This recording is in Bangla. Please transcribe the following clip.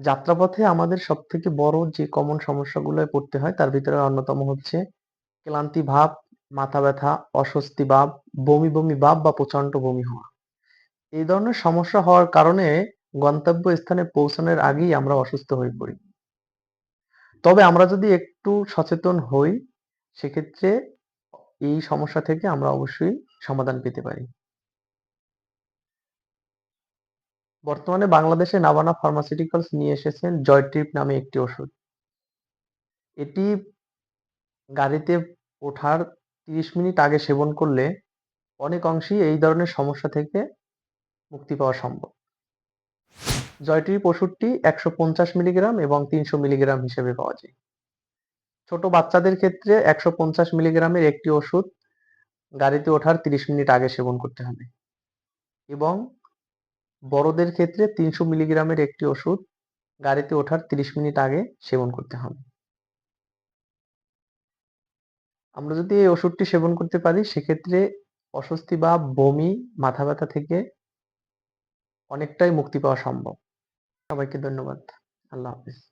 যাত্রাপথে আমাদের সবথেকে বড় যে কমন সমস্যাগুলোয় পড়তে হয় তার ভিতরে অন্যতম হচ্ছে ক্লান্তি ভাব, মাথা ব্যথা, অস্বস্তি ভাব, বমি বমি ভাব বা প্রচণ্ড বমি হওয়া। এই ধরনের সমস্যা হওয়ার কারণে গন্তব্য স্থানে পৌঁছানোর আগেই আমরা অসুস্থ হয়ে পড়ি। তবে আমরা যদি একটু সচেতন হই সেক্ষেত্রে এই সমস্যা থেকে আমরা অবশ্যই সমাধান পেতে পারি। বর্তমানে বাংলাদেশে নাভানা ফার্মাসিউটিক্যালস নিয়ে এসেছেন জয়ট্রিপ নামে একটি ওষুধ। এটি গাড়িতে ওঠার ৩০ মিনিট আগে সেবন করলে অনেক অংশেই এই ধরনের সমস্যা থেকে মুক্তি পাওয়া সম্ভব। জয়ট্রিপ ওষুধটি ১৫০ মিলিগ্রাম এবং ৩০০ মিলিগ্রাম হিসেবে পাওয়া যায়। ছোট বাচ্চাদের ক্ষেত্রে ১৫০ মিলিগ্রামের একটি ওষুধ গাড়িতে ওঠার ৩০ মিনিট আগে সেবন করতে হবে এবং বড়দের ক্ষেত্রে ৩০০ মিলিগ্রামের একটি ওষুধ গাড়িতে ওঠার ৩০ মিনিট আগে সেবন করতে হবে। আমরা যদি এই ওষুধটি সেবন করতে পারি সেক্ষেত্রে অস্বস্তি বা বমি, মাথা ব্যথা থেকে অনেকটাই মুক্তি পাওয়া সম্ভব। সবাইকে ধন্যবাদ। আল্লাহ হাফেজ।